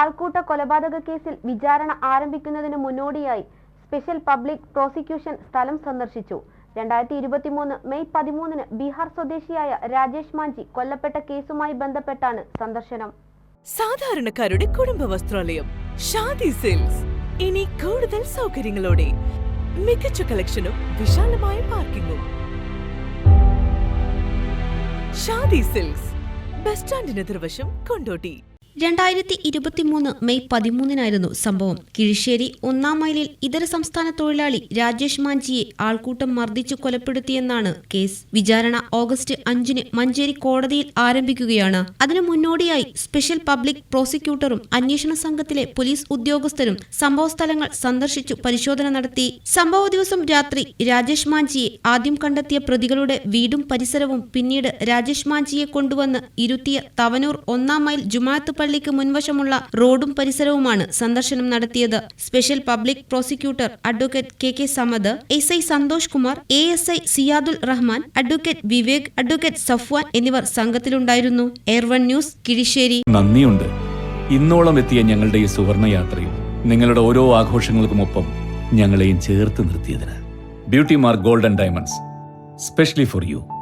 ആൾക്കൂട്ട കൊലപാതക കേസിൽ വിചാരണ ആരംഭിക്കുന്നതിന് മുന്നോടിയായി സ്പെഷ്യൽ പബ്ലിക് പ്രോസിക്യൂഷൻ സ്ഥലം സന്ദർശിച്ചു. രണ്ടായിരത്തി ഇരുപത്തിമൂന്ന് മെയ് പതിമൂന്നിന് ബീഹാർ സ്വദേശിയായ രാജേഷ് മാഞ്ചി കൊല്ലപ്പെട്ട കേസുമായി ബന്ധപ്പെട്ടാണ് സന്ദർശനം. സാധാരണക്കാരുടെ കുടുംബ വസ്ത്രാലയം ഷാദി സിൽക്സ്. ഇനി കൂടുതൽ സൗകര്യങ്ങളോടെ മികച്ച കളക്ഷനും വിശാലമായ പാർക്കിങ്ങും. ഷാദി സിൽക്സ് ബസ് സ്റ്റാൻഡിന് എതിർവശം കൊണ്ടോട്ടി. രണ്ടായിരത്തി ഇരുപത്തിമൂന്ന് മെയ് പതിമൂന്നിനായിരുന്നു സംഭവം. കിഴിശ്ശേരി ഒന്നാം മൈലിൽ ഇതര സംസ്ഥാന തൊഴിലാളി രാജേഷ് മാഞ്ചിയെ ആൾക്കൂട്ടം മർദ്ദിച്ചു കൊലപ്പെടുത്തിയെന്നാണ് കേസ്. വിചാരണ ഓഗസ്റ്റ് അഞ്ചിന് മഞ്ചേരി കോടതിയിൽ ആരംഭിക്കുകയാണ്. അതിനു മുന്നോടിയായി സ്പെഷ്യൽ പബ്ലിക് പ്രോസിക്യൂട്ടറും അന്വേഷണ സംഘത്തിലെ പോലീസ് ഉദ്യോഗസ്ഥരും സംഭവ സ്ഥലങ്ങൾ സന്ദർശിച്ചു പരിശോധന നടത്തി. സംഭവ ദിവസം രാത്രി രാജേഷ് മാഞ്ചിയെ ആദ്യം കണ്ടെത്തിയ പ്രതികളുടെ വീടും പരിസരവും പിന്നീട് രാജേഷ് മാഞ്ചിയെ കൊണ്ടുവന്ന് ഇരുത്തിയ തവനൂർ ഒന്നാം മൈൽ ജുമാഅത്ത് പള്ളിക്ക് മുൻവശമുള്ള റോഡും പരിസരവുമാണ് സന്ദർശനം നടത്തിയത്. Special public prosecutor advocate K K Samad S I Santhosh Kumar A S I സിയാദുൽ Rahman advocate Vivek advocate Safwan എന്നിവർ സംഘത്തിലുണ്ടായിരുന്നു. Air One news Kizhisseri. നന്ദിയുണ്ട്. ഇന്നോളം എത്തിയ ഞങ്ങളുടെ ഈ സുവർണ യാത്രയിൽ നിങ്ങളുടെ ഓരോ ആഘോഷങ്ങൾക്കുമൊപ്പം ഞങ്ങളെയും ചേർത്ത് നിർത്തിയതിന്. Beauty Mark golden diamonds specially for you.